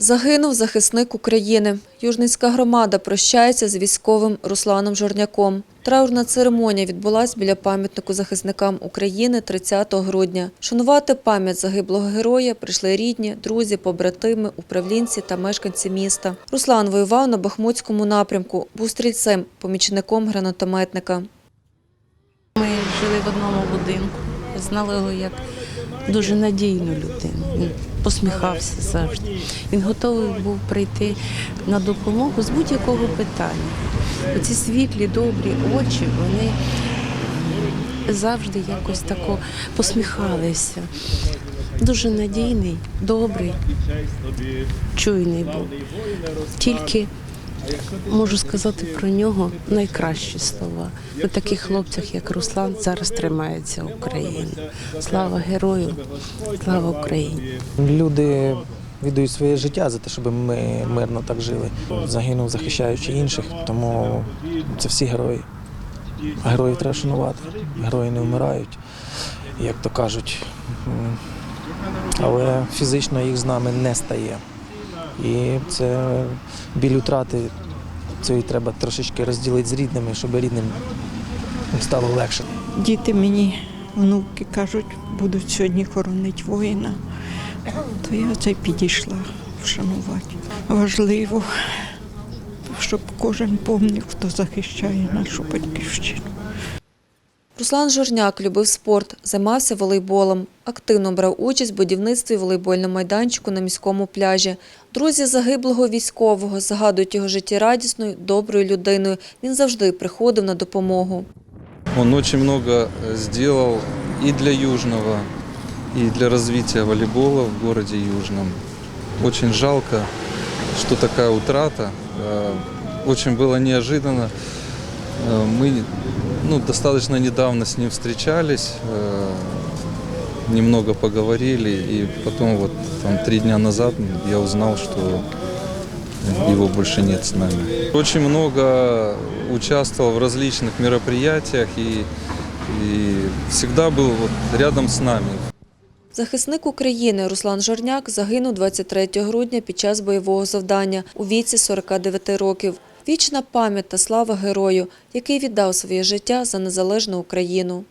Загинув захисник України. Южницька громада прощається з військовим Русланом Жорняком. Траурна церемонія відбулась біля пам'ятнику захисникам України 30 грудня. Шанувати пам'ять загиблого героя прийшли рідні, друзі, побратими, управлінці та мешканці міста. Руслан воював на Бахмутському напрямку, був стрільцем, помічником гранатометника. Ми жили в одному будинку. Я знала його як дуже надійну людину. Посміхався завжди. Він готовий був прийти на допомогу з будь-якого питання. Оці світлі, добрі очі, вони завжди якось тако посміхалися. Дуже надійний, добрий, чуйний був. Тільки можу сказати про нього найкращі слова. На таких хлопцях, як Руслан, зараз тримається Україна. Слава герою, слава Україні! Люди віддають своє життя за те, щоб ми мирно так жили. Загинув, захищаючи інших, тому це всі герої. Героїв треба шанувати. Герої не вмирають, як то кажуть. Але фізично їх з нами не стає. І це біль утрати цієї треба трошечки розділити з рідними, щоб рідним стало легше. Діти мені, внуки кажуть, будуть сьогодні хоронити воїна. То я це підійшла вшанувати. Важливо, щоб кожен помнив, хто захищає нашу батьківщину. Руслан Жорняк любив спорт, займався волейболом. Активно брав участь в будівництві волейбольного майданчику на міському пляжі. Друзі загиблого військового згадують його життєрадісною, доброю людиною. Він завжди приходив на допомогу. Он очень много э, сделал и для Южного, и для развития волейбола в городе Южном. Очень жалко, что такая утрата. Э, Очень было неожиданно. Э, Мы ну, достаточно недавно с ним встречались, э, немного поговорили, и потом вот там три дня назад я узнал, что его больше нет с нами. Очень много участвовал в различных мероприятиях и, и всегда был вот рядом с нами. Захисник України Руслан Жорняк загинув 23 грудня під час бойового завдання у віці 49 років. Вічна пам'ять та слава герою, який віддав своє життя за незалежну Україну.